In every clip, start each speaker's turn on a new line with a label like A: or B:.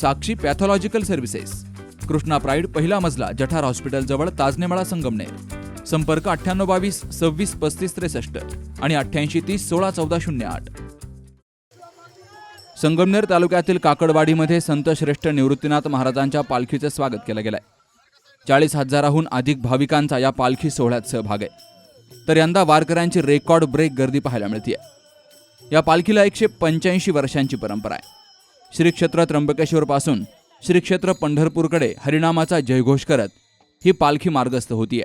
A: Sakshi pathological services. Krishna pride पहिला मजला जठार hospital जवळ ताजनेमाळा संगमनेर. संपर्क अठ्ठ्याण्णव बावीस सव्वीस पस्तीस त्रेसष्ट आणि अठ्ठ्याऐंशी तीस सोळा चौदा शून्य आठ. संगमनेर तालुक्यातील काकडवाडीमध्ये संत श्रेष्ठ निवृत्तीनाथ महाराजांच्या पालखीचं स्वागत केलं गेलंय. चाळीस हजाराहून अधिक भाविकांचा या पालखी सोहळ्यात सहभाग आहे. तर यंदा वारकऱ्यांची रेकॉर्ड ब्रेक गर्दी पाहायला मिळते या पालखीला एकशे पंच्याऐंशी वर्षांची परंपरा आहे. श्री क्षेत्र त्र्यंबकेश्वरपासून श्री क्षेत्र पंढरपूरकडे हरिनामाचा जयघोष करत ही पालखी मार्गस्थ होतीये.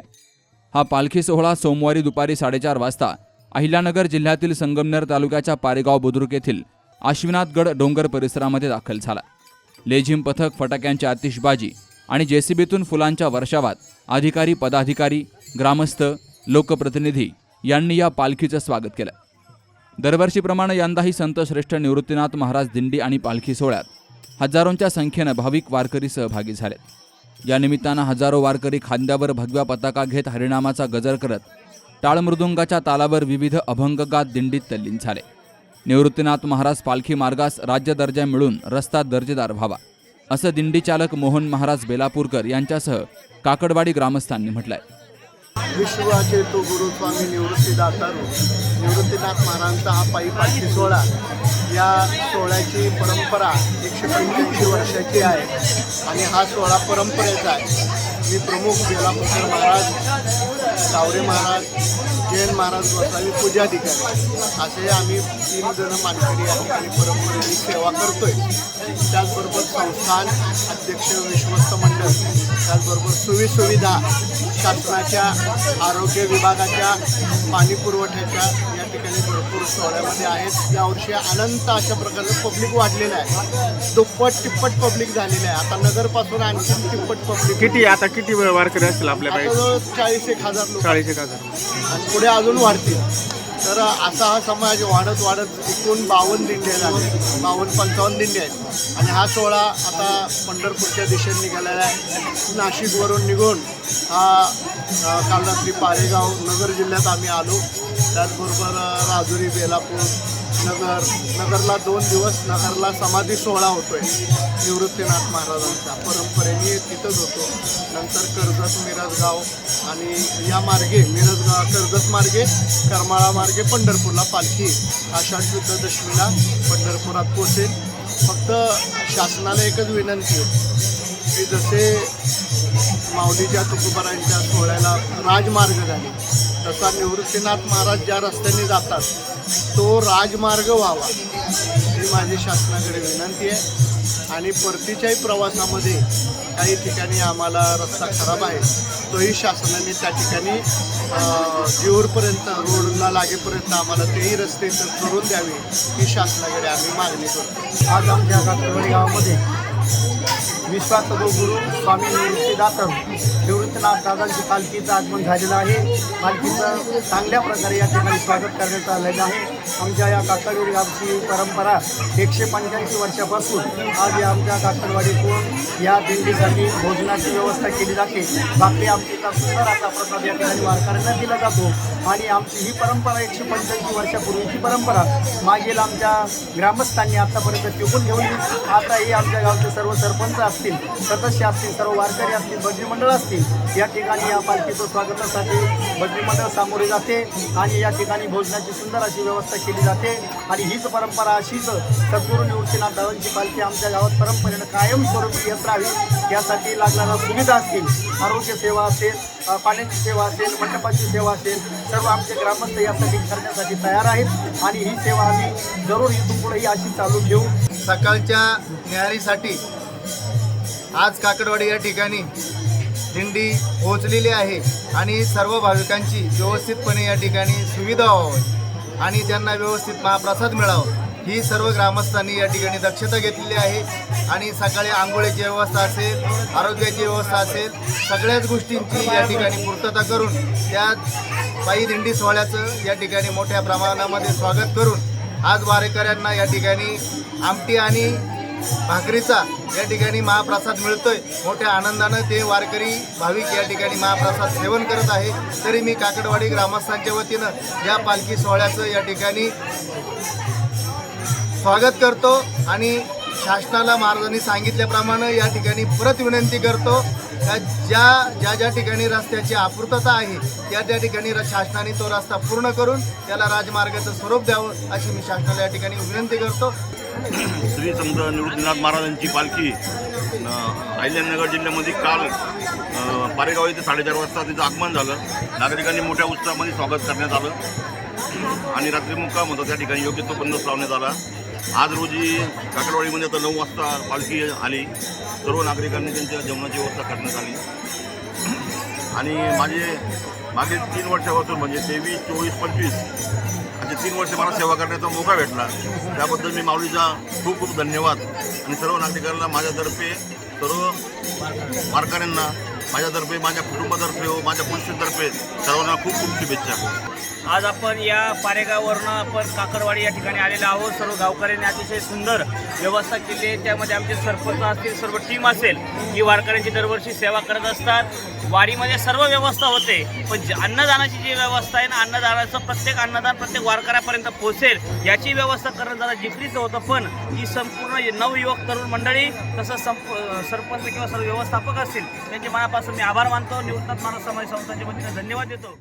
A: हा पालखी सोहळा सोमवारी दुपारी साडेचार वाजता अहिल्यानगर जिल्ह्यातील संगमनेर तालुक्याच्या पारेगाव बुद्रुक येथील आश्विनाथगड डोंगर परिसरामध्ये दाखल झाला. लेझिम पथक फटाक्यांची आतिषबाजी आणि जेसीबीतून फुलांच्या वर्षावात अधिकारी पदाधिकारी ग्रामस्थ लोकप्रतिनिधी यांनी या पालखीचं स्वागत केलं. दरवर्षीप्रमाणे यंदाही संत श्रेष्ठ निवृत्तीनाथ महाराज दिंडी आणि पालखी सोहळ्यात हजारोंच्या संख्येनं भाविक वारकरी सहभागी झालेत. या निमित्तानं हजारो वारकरी खांद्यावर भगव्या पताका घेत हरिनामाचा गजर करत टाळमृदुंगाच्या तालावर विविध अभंगगात दिंडीत तल्लीन झाले. निवृत्तीनाथ महाराज पालखी मार्गास राज्य दर्जा मिळून रस्ता दर्जेदार व्हावा असं दिंडी चालक मोहन महाराज बेलापूरकर यांच्यासह काकडवाडी ग्रामस्थांनी म्हटलंय.
B: विश्वाचे तो गुरुस्वामी निवृत्ती निवृत्तीनाथ महाराजांचा हा पायी पालखी सोहळा. या सोहळ्याची परंपरा एकशे पंच्याऐंशी वर्षाची आहे आणि हा सोहळा परंपरेचा आहे. मी प्रमुख बेलापूरकर महाराज सावरे महाराज जैन महाराज गोसावी पूजाधिकारी. असे आम्ही तीन जण मानकरी या ठिकाणी परंपरेची सेवा करतोय. त्याचबरोबर संस्थान अध्यक्ष विश्वस्त मंडळ त्याचबरोबर सुविसुविधा शासनाच्या आरोग्य विभागाच्या पाणी पुरवठ्याच्या या ठिकाणी भरपूर सोहळ्यामध्ये आहेत. यावर्षी अनंत अशा प्रकारचं पब्लिक वाढलेलं आहे. दुप्पट तिप्पट पब्लिक झालेलं आहे. आता नगरपासून आणखी तिप्पट पब्लिक
C: किती आता किती वारकरी असतील आपल्या
B: जवळ चाळीस एक हजार लोक
C: चाळीस एक हजार.
B: आणि पुढे अजून वाढतील. तर असा हा समाज वाढत वाढत एकूण बावन्न दिंड्या झाल्या बावन्न पंचावन्न दिंड्या आहेत. आणि हा सोहळा आता पंढरपूरच्या दिशेने निघालेला आहे. नाशिकवरून निघून हा काल रात्री पारेगाव नगर जिल्ह्यात आम्ही आलो. त्याचबरोबर राजुरी बेलापूर नगर नगरला दोन दिवस नगरला समाधी सोहळा होतोय. निवृत्तीनाथ महाराजांचा परंपरेने तिथंच होतो. नंतर कर्जत मिरजगाव आणि या मार्गे मिरजगाव कर्जत मार्गे करमाळा मार्गे पंढरपूरला पालखी आषाढ शुद्ध दशमीला पंढरपुरात पोचेल फक्त शासनाला एकच विनंती आहे. की जसे माऊलीच्या तुकोबारांच्या सोहळ्याला राजमार्ग झाले तसा निवृत्तीनाथ महाराज ज्या रस्त्याने जातात तो राजमार्ग व्हावा ही माझी शासनाकडे विनंती आहे. आणि परतीच्याही प्रवासामध्ये काही ठिकाणी आम्हाला रस्ता खराब आहे तोही शासनाने त्या ठिकाणी जीवरपर्यंत रोडला लागेपर्यंत आम्हाला तेही रस्ते तर करून द्यावे ही शासनाकडे आम्ही मागणी करतो.
D: आज आमच्या गावामध्ये विश्वाचा जो गुरु स्वामी निवृत्तीदातर दादांची पालखीचं आगमन झालेलं आहे. पालखीचं चांगल्या प्रकारे या ठिकाणी स्वागत करण्यात आलेलं आहे. आमच्या या काकडवाडी आमची परंपरा एकशे पंच्याऐंशी वर्षापासून आज या आमच्या काकडवाडीतून या दिंडीसाठी भोजनाची व्यवस्था केली जाते. बाकी आमची सुंदर असा प्रसाद या ठिकाणी वारकऱ्यांना दिला जातो. आणि आमची ही परंपरा एकशे पंच्याऐंशी वर्षापूर्वीची परंपरा मागील आमच्या ग्रामस्थांनी आतापर्यंत टिकून आता हे आमच्या गावचे सर्व सरपंच असतील सदस्य असतील सर्व वारकरी असतील भजनी मंडळ असतील या ठिकाणी या पालखीचं स्वागतासाठी भजनी मंडळ सामोरे जाते आणि या ठिकाणी भोजनाची सुंदर अशी व्यवस्था केली जाते. आणि हीच परंपरा अशीच सद्गुरू निवृत्तीनाथ दादांची पालखी आमच्या गावात परंपरेनं कायमस्वरूपी येत राहावी. यासाठी लागणाऱ्या सुविधा असतील आरोग्य सेवा असेल पाण्याची सेवा असेल मंडपाची सेवा असेल सर्व आमचे ग्रामस्थ यासाठी करण्यासाठी तयार आहेत. आणि ही सेवा आम्ही जरूर इथून पुढेही अशी चालू घेऊ
B: सकाळच्या न्यारीसाठी आज काकडवाडी या ठिकाणी दिंडी पोहोचलेली आहे आणि सर्व भाविकांची व्यवस्थितपणे या ठिकाणी सुविधा व्हावी आणि त्यांना व्यवस्थित महाप्रसाद मिळावा.
E: ही सर्व ग्रामस्थांनी या ठिकाणी दक्षता घेतलेली आहे आणि सकाळी आंघोळीची व्यवस्था असेल आरोग्याची व्यवस्था असेल सगळ्याच गोष्टींची या ठिकाणी पूर्तता करून त्या पायी दिंडी सोहळ्याचं या ठिकाणी मोठ्या प्रमाणामध्ये स्वागत करून आज वारेकऱ्यांना या ठिकाणी आमटी आणि भाकरीचा या ठिकाणी महाप्रसाद मिळतोय. मोठ्या आनंदानं ते वारकरी भाविक या ठिकाणी महाप्रसाद सेवन करत आहे. तरी मी काकडवाडी ग्रामस्थांच्या वतीनं या पालखी सोहळ्याचं या ठिकाणी स्वागत करतो आणि शासनाला महाराजांनी सांगितल्याप्रमाणे या ठिकाणी परत विनंती करतो का ज्या ज्या ज्या ठिकाणी रस्त्याची आपूर्तता आहे त्या त्या ठिकाणी शासनाने तो रस्ता पूर्ण करून त्याला राजमार्गाचं स्वरूप द्यावं अशी मी शासनाला या ठिकाणी विनंती करतो.
F: श्री समर्थ निवृत्तीनाथ महाराजांची पालखी अहिल्यानगर जिल्ह्यामध्ये काल पारेगाव येथे साडेचार वाजता तिचं आगमन झालं. नागरिकांनी मोठ्या उत्साहामध्ये स्वागत करण्यात आलं. आणि रात्री मुक्काम होता त्या ठिकाणी योग्य तो बंदोबस्त लावण्यात आला. आज रोजी काकडवाडीमध्ये आता नऊ वाजता पालखी आली. सर्व नागरिकांनी त्यांच्या जेवणाची व्यवस्था करण्यात आली. आणि माझे मागील तीन वर्षापासून म्हणजे तेवीस चोवीस पंचवीस असे तीन वर्ष मला सेवा करण्याचा मोका भेटला. त्याबद्दल मी माऊलीचा खूप खूप धन्यवाद. आणि सर्व नागरिकांना माझ्यातर्फे सर्व वारकऱ्यांना माझ्यातर्फे माझ्या कुटुंबातर्फे हो माझ्या पुरुषांतर्फे सर्वांना खूप खूप शुभेच्छा.
G: आज आपण या पारेगाववरनं आपण काकडवाडी या ठिकाणी आलेलो आहोत. सर्व गावकऱ्यांनी अतिशय सुंदर व्यवस्था केली आहे. त्यामध्ये आमचे सरपंच असतील सर्व टीम असेल ही वारकऱ्यांची दरवर्षी सेवा करत असतात. वाडीमध्ये सर्व व्यवस्था होते पण अन्नदानाची जी व्यवस्था आहे ना अन्नदानाचं प्रत्येक अन्नदान प्रत्येक वारकऱ्यापर्यंत पोहोचेल याची व्यवस्था करणं जरा जिकरीचं होतं पण ही संपूर्ण नवयुवक तरुण मंडळी तसंच संप सरपंच किंवा सर्व व्यवस्थापक असतील त्यांचे मनापासून मी आभार मानतो निवृत्त मानव समाज संस्थांच्या वतीने धन्यवाद देतो.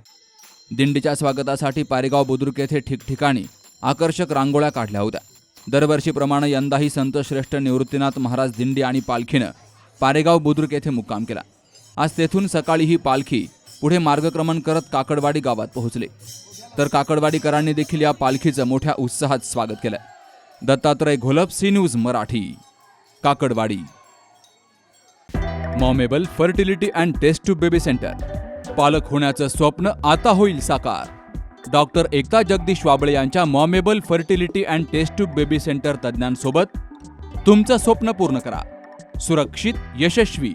A: दिंडीच्या स्वागतासाठी पारेगाव बुद्रुक येथे ठिकठिकाणी आकर्षक रांगोळ्या काढल्या होत्या. दरवर्षीप्रमाणे यंदाही संत श्रेष्ठ निवृत्तीनाथ महाराज दिंडी आणि पालखीनं पारेगाव बुद्रुक येथे मुक्काम केला. आज तेथून सकाळी ही पालखी पुढे मार्गक्रमण करत काकडवाडी गावात पोहोचले. तर काकडवाडीकरांनी देखील या पालखीचं मोठ्या उत्साहात स्वागत केलं Dattatray Gholap C news Marathi Kakadwadi. मॉमेबल fertility and test tube baby centre. पालक होण्याचं स्वप्न आता होईल साकार. डॉक्टर एकता जगदीश वाबळे यांच्या मॉमेबल fertility and test tube baby centre तज्ज्ञांसोबत तुमचं स्वप्न पूर्ण करा. सुरक्षित यशस्वी